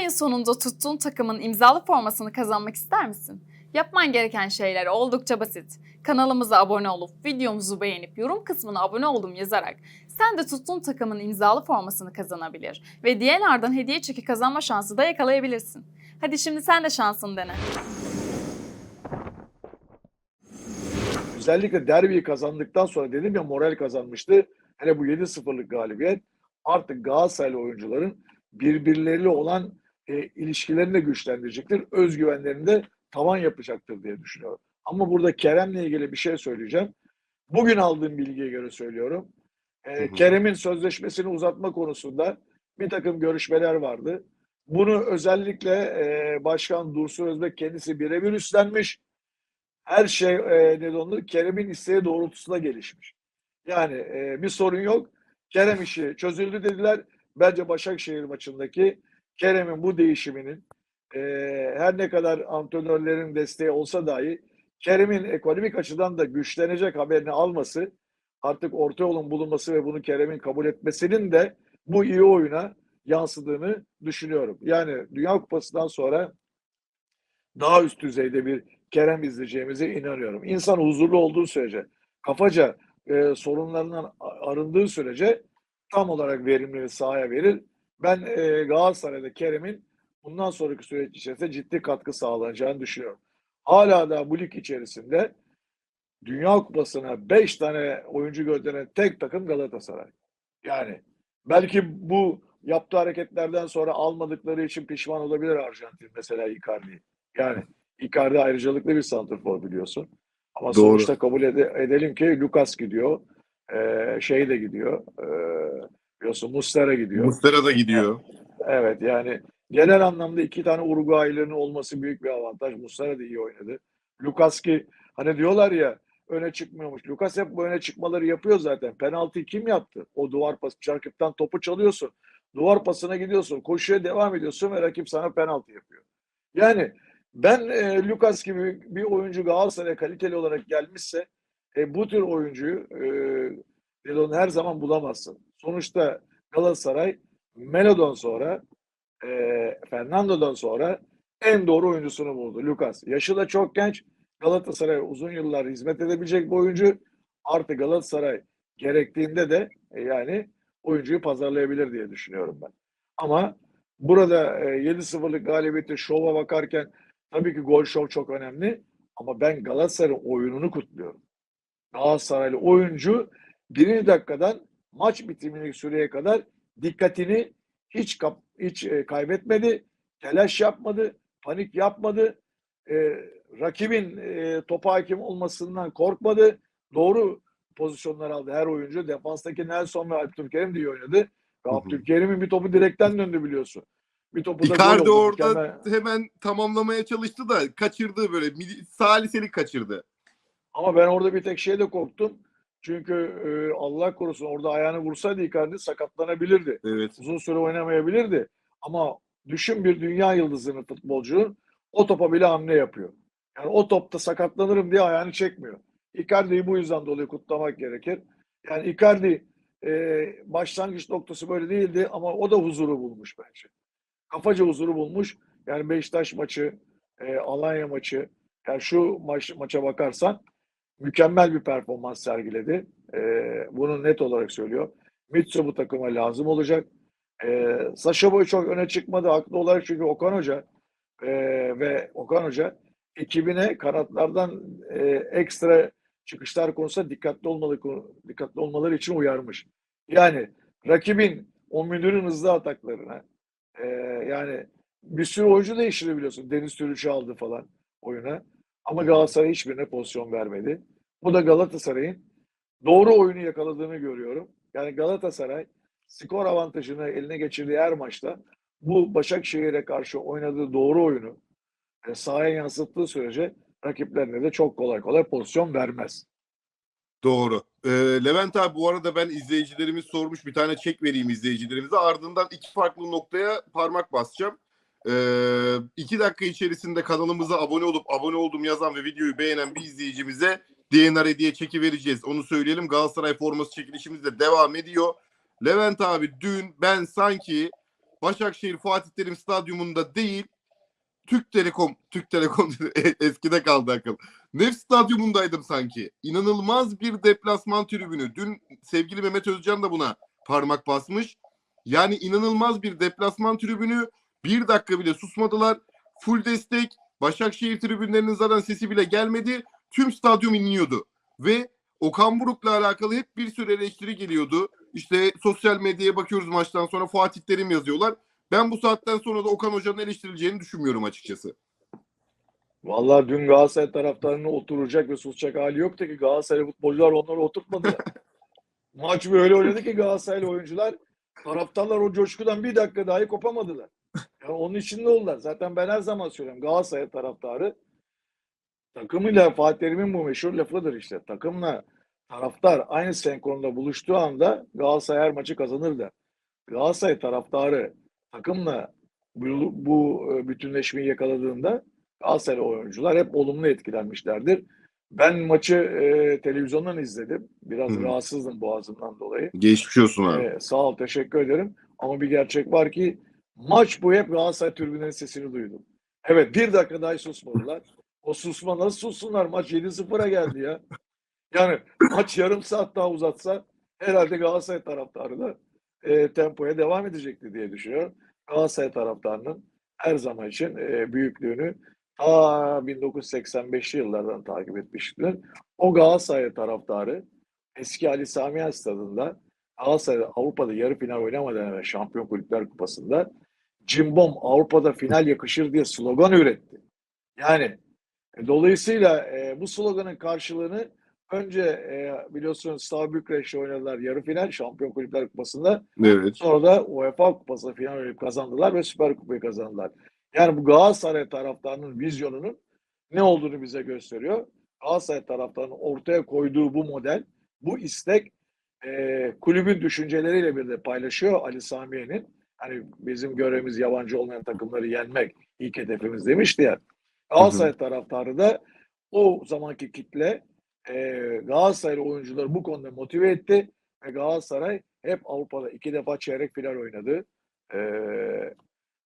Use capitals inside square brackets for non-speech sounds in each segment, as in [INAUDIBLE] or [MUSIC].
ayın sonunda tuttuğun takımın imzalı formasını kazanmak ister misin? Yapman gereken şeyler oldukça basit. Kanalımıza abone olup videomuzu beğenip yorum kısmına abone oldum yazarak sen de tuttuğun takımın imzalı formasını kazanabilir ve DNR'dan hediye çeki kazanma şansı da yakalayabilirsin. Hadi şimdi sen de şansını dene. özellikle derbiyi kazandıktan sonra dedim ya moral kazanmıştı. Hele bu 7-0'lık galibiyet artık Galatasaraylı oyuncuların birbirleriyle olan e, ilişkilerini de güçlendirecektir. Özgüvenlerini de tavan yapacaktır diye düşünüyorum. Ama burada Kerem'le ilgili bir şey söyleyeceğim. Bugün aldığım bilgiye göre söylüyorum. E. Kerem'in sözleşmesini uzatma konusunda bir takım görüşmeler vardı. Bunu özellikle e, Başkan Dursun Özbek kendisi birebir üstlenmiş her şey e, ne de onu Kerem'in isteği doğrultusunda gelişmiş. Yani e, bir sorun yok. Kerem işi çözüldü dediler. Bence Başakşehir maçındaki Kerem'in bu değişiminin e, her ne kadar antrenörlerin desteği olsa dahi Kerem'in ekonomik açıdan da güçlenecek haberini alması artık orta yolun bulunması ve bunu Kerem'in kabul etmesinin de bu iyi oyuna yansıdığını düşünüyorum. Yani Dünya Kupası'ndan sonra daha üst düzeyde bir Kerem izleyeceğimize inanıyorum. İnsan huzurlu olduğu sürece, kafaca e, sorunlarından arındığı sürece tam olarak verimleri sahaya verir. Ben e, Galatasaray'da Kerem'in bundan sonraki süreç içerisinde ciddi katkı sağlanacağını düşünüyorum. Hala da bu lig içerisinde Dünya Kupası'na 5 tane oyuncu gönderen tek takım Galatasaray. Yani belki bu yaptığı hareketlerden sonra almadıkları için pişman olabilir Arjantin mesela Icardi. Yani Icardi ayrıcalıklı bir santrfor biliyorsun. Ama Doğru. sonuçta kabul ede- edelim ki Lucas gidiyor. Ee, şey de gidiyor. Ee, biliyorsun Muslera gidiyor. Mustera da gidiyor. Evet yani genel anlamda iki tane Uruguaylı'nın olması büyük bir avantaj. Muslera da iyi oynadı. Lucas ki hani diyorlar ya öne çıkmıyormuş. Lucas hep bu öne çıkmaları yapıyor zaten. Penaltıyı kim yaptı? O duvar pası. Çarkıptan topu çalıyorsun. Duvar pasına gidiyorsun. Koşuya devam ediyorsun ve rakip sana penaltı yapıyor. Yani ben e, Lucas gibi bir oyuncu Galatasaray'a kaliteli olarak gelmişse e, bu tür oyuncuyu e, Delon her zaman bulamazsın. Sonuçta Galatasaray Melo'dan sonra e, Fernando'dan sonra en doğru oyuncusunu buldu. Lucas. Yaşı da çok genç. Galatasaray'a uzun yıllar hizmet edebilecek bir oyuncu. Artı Galatasaray gerektiğinde de e, yani oyuncuyu pazarlayabilir diye düşünüyorum ben. Ama burada e, 7-0'lık galibiyeti şova bakarken tabii ki gol şov çok önemli. Ama ben Galatasaray'ın oyununu kutluyorum. Galatasaraylı oyuncu birinci dakikadan maç bitimine süreye kadar dikkatini hiç kap, hiç e, kaybetmedi, telaş yapmadı, panik yapmadı. E, rakibin e, topa hakim olmasından korkmadı. Doğru pozisyonlar aldı her oyuncu. Defanstaki Nelson ve Abdülkerim de iyi oynadı. Abdülkerim'in bir topu direkten döndü biliyorsun. Bir topu da Icardi orada mükemmel. hemen tamamlamaya çalıştı da kaçırdı böyle. Saliselik kaçırdı. Ama ben orada bir tek şeyde korktum. Çünkü e, Allah korusun orada ayağını vursaydı Icardi sakatlanabilirdi. Evet. uzun süre oynamayabilirdi. Ama düşün bir dünya yıldızının futbolcunun o topa bile hamle yapıyor. Yani o topta sakatlanırım diye ayağını çekmiyor. Icardi'yi bu yüzden dolayı kutlamak gerekir. Yani Icardi e, başlangıç noktası böyle değildi ama o da huzuru bulmuş bence. Kafaca huzuru bulmuş. Yani Beşiktaş maçı, e, Alanya maçı, yani şu maç, maça bakarsan mükemmel bir performans sergiledi. E, bunu net olarak söylüyor. Mitsu bu takıma lazım olacak. Ee, Saşa Boy çok öne çıkmadı haklı olarak çünkü Okan Hoca e, ve Okan Hoca ekibine kanatlardan e, ekstra çıkışlar konusunda dikkatli olmalı dikkatli olmaları için uyarmış. Yani rakibin o müdürün hızlı ataklarına e, yani bir sürü oyuncu değiştirdi biliyorsun. Deniz Türüç'ü aldı falan oyuna. Ama Galatasaray hiçbirine pozisyon vermedi. Bu da Galatasaray'ın doğru oyunu yakaladığını görüyorum. Yani Galatasaray skor avantajını eline geçirdiği her maçta bu Başakşehir'e karşı oynadığı doğru oyunu e, sahaya yansıttığı sürece rakiplerine de çok kolay kolay pozisyon vermez. Doğru. Ee, Levent abi bu arada ben izleyicilerimiz sormuş bir tane çek vereyim izleyicilerimize. Ardından iki farklı noktaya parmak basacağım. Ee, iki dakika içerisinde kanalımıza abone olup abone oldum yazan ve videoyu beğenen bir izleyicimize DNR hediye çeki vereceğiz. Onu söyleyelim. Galatasaray forması çekilişimiz de devam ediyor. Levent abi dün ben sanki Başakşehir Fatih Terim Stadyumunda değil Türk Telekom, Türk Telekom [LAUGHS] eskide kaldı akıl. Nef Stadyumundaydım sanki. İnanılmaz bir deplasman tribünü. Dün sevgili Mehmet Özcan da buna parmak basmış. Yani inanılmaz bir deplasman tribünü. Bir dakika bile susmadılar. Full destek. Başakşehir tribünlerinin zaten sesi bile gelmedi. Tüm stadyum inliyordu. Ve Okan Buruk'la alakalı hep bir sürü eleştiri geliyordu. İşte sosyal medyaya bakıyoruz maçtan sonra Fatih Terim yazıyorlar. Ben bu saatten sonra da Okan Hoca'nın eleştirileceğini düşünmüyorum açıkçası. Vallahi dün Galatasaray taraftarının oturacak ve susacak hali yoktu ki Galatasaray futbolcular onları oturtmadılar. [LAUGHS] Maç böyle oynadı ki Galatasaraylı oyuncular taraftarlar o coşkudan bir dakika dahi kopamadılar. Yani onun içinde oldular. Zaten ben her zaman söylüyorum Galatasaray taraftarı takımıyla Fatih Terim'in bu meşhur lafıdır işte. Takımla taraftar aynı senkronda buluştuğu anda Galatasaray her maçı kazanır da. Galatasaray taraftarı takımla bu, bu e, bütünleşmeyi yakaladığında Galatasaray oyuncular hep olumlu etkilenmişlerdir. Ben maçı e, televizyondan izledim. Biraz Hı rahatsızdım boğazımdan dolayı. Geçmiş olsun abi. Ee, sağ ol, teşekkür ederim. Ama bir gerçek var ki maç bu hep Galatasaray tribünlerinin sesini duydum. Evet bir dakika dahi susmadılar. O susma nasıl sussunlar? Maç 7-0'a geldi ya. Yani maç yarım saat daha uzatsa herhalde Galatasaray taraftarı da e, tempoya devam edecekti diye düşünüyorum. Galatasaray taraftarının her zaman için e, büyüklüğünü ta 1985'li yıllardan takip etmiştir. O Galatasaray taraftarı eski Ali Sami Yen stadında Galatasaray Avrupa'da yarı final oynamadan evvel Şampiyon Kulüpler Kupası'nda Cimbom Avrupa'da final yakışır diye slogan üretti. Yani e, dolayısıyla e, bu sloganın karşılığını önce e, biliyorsunuz Stav Bükreş'te oynadılar yarı final Şampiyon Kulüpler Kupası'nda. Evet. Sonra da UEFA Kupası'nda final oynayıp kazandılar ve Süper Kupayı kazandılar. Yani bu Galatasaray taraftarının vizyonunun ne olduğunu bize gösteriyor. Galatasaray taraftarının ortaya koyduğu bu model, bu istek e, kulübün düşünceleriyle bir de paylaşıyor Ali Samiye'nin. Hani bizim görevimiz yabancı olmayan takımları yenmek ilk hedefimiz demişti ya. Galatasaray taraftarı da o zamanki kitle e, Galatasaraylı oyuncuları bu konuda motive etti ve Galatasaray hep Avrupa'da iki defa çeyrek final oynadı. Ee,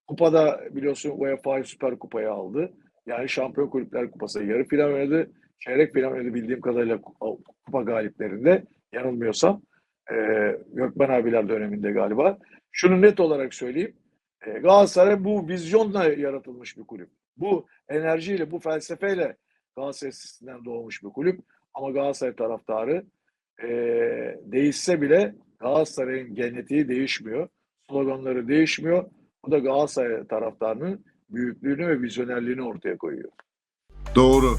kupada biliyorsun UEFA Süper Kupayı aldı. Yani Şampiyon Kulüpler Kupası yarı final oynadı. Çeyrek final oynadı bildiğim kadarıyla kupa, galiplerinde. Yanılmıyorsam. Ee, Gökmen abiler döneminde galiba. Şunu net olarak söyleyeyim. Ee, Galatasaray bu vizyonla yaratılmış bir kulüp. Bu enerjiyle, bu felsefeyle Galatasaray sisteminden doğmuş bir kulüp. Ama Galatasaray taraftarı e, değişse bile Galatasaray'ın genetiği değişmiyor. Sloganları değişmiyor. Bu da Galatasaray taraftarının büyüklüğünü ve vizyonerliğini ortaya koyuyor. Doğru.